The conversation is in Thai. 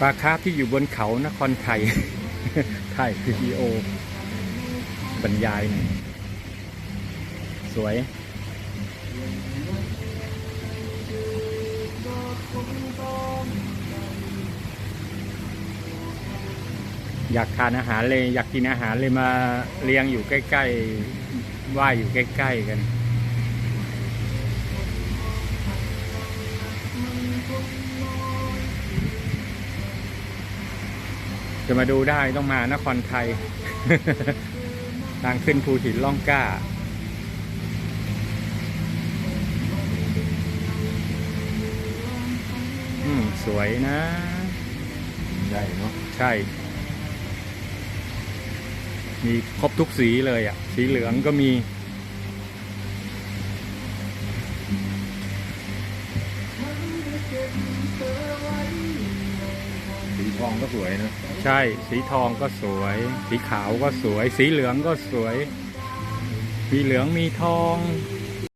ปลาคาร์ฟที่อยู่บนเขานครไทยถ่ายวิดีโอ บรรยายหน่อยสวย อยากทานอาหารเลย อยากกินอาหารเลยมาเลี้ยงอยู่ใกล้ๆ ว่ายอยู่ใกล้ ๆ กัน จะมาดูได้ต้องมานครไทย ทางขึ้นภูหินล่องกล้า อืม สวยนะ ใหญ่เนาะ ใช่ มีครบทุกสีเลยอะ สีเหลืองก็มี สีทองก็สวยนะใช่สีทองก็สวย สีขาวก็สวย สีเหลืองก็สวย มีเหลืองมีทอง